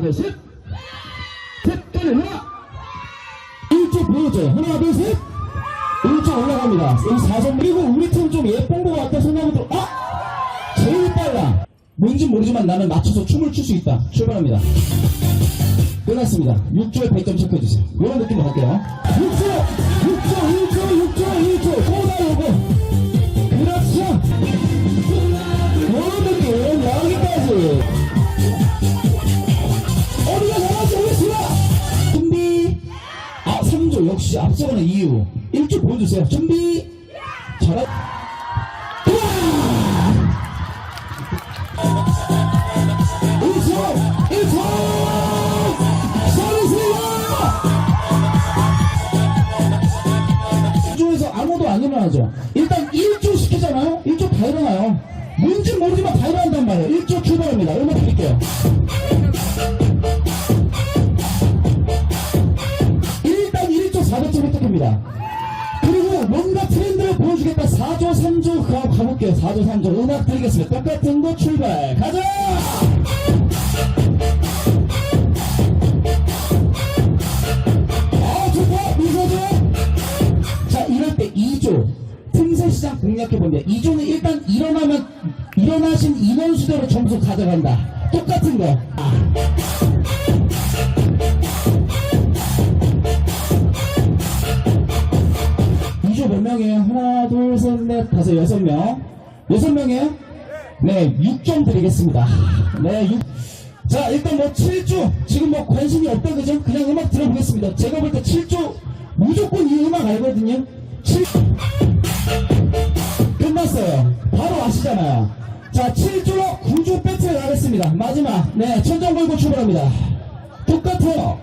둘, 셋. 셋, 둘, 하나. 1조 보여줘. 하나, 둘, 셋. 1조 올라갑니다. 이 4점. 그리고 우리 팀 좀 예쁜 것 같다 들어. 아! 제일 빨라. 뭔지 모르지만 나는 맞춰서 춤을 출 수 있다. 출발합니다. 끝났습니다. 6조에 100점 체크해주세요. 이런 느낌으로 갈게요. 6조! 6조, 1조, 6조, 1조. 또 나오고. 그렇죠. 이런 느낌. 여기까지. 역시 앞서가는 이유. 1조 보여주세요. 준비. 잘하. 우와! 1초! 1초! 서비스요! 1조에서 아무도 안 일어나죠. 일단 1조 시키잖아요? 1조 다 일어나요. 뭔지 모르지만 다 일어난단 말이에요. 1조 출발합니다. 음악 드릴게요. 1조 400점 획득합니다. 그리고 뭔가 트렌드를 보여주겠다. 4조, 3조 가, 가볼게요. 4조, 3조. 음악 드리겠습니다. 똑같은 거 출발. 가자! 아, 좋다! 미소죠? 자, 이럴 때 2조. 틈새 시장 공략해봅니다. 2조는 일단 일어나면, 일어나신 인원수대로 점수 가져간다. 똑같은 거. 아. 명이에요? 하나, 둘, 셋, 넷, 다섯, 여섯 명. 여섯 명이에요? 네, 6점 드리겠습니다. 네, 6. 자, 일단 뭐 7조. 지금 뭐 관심이 없다, 그죠? 그냥 음악 들어보겠습니다. 제가 볼 때 7조, 무조건 이 음악 알거든요? 7. 끝났어요. 바로 아시잖아요. 자, 7조로 9조 배틀 가겠습니다. 마지막. 네, 천정 걸고 출발합니다. 똑같아요.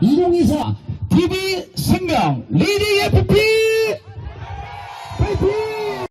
이동희사 TV 생명 리디 FP 파이팅!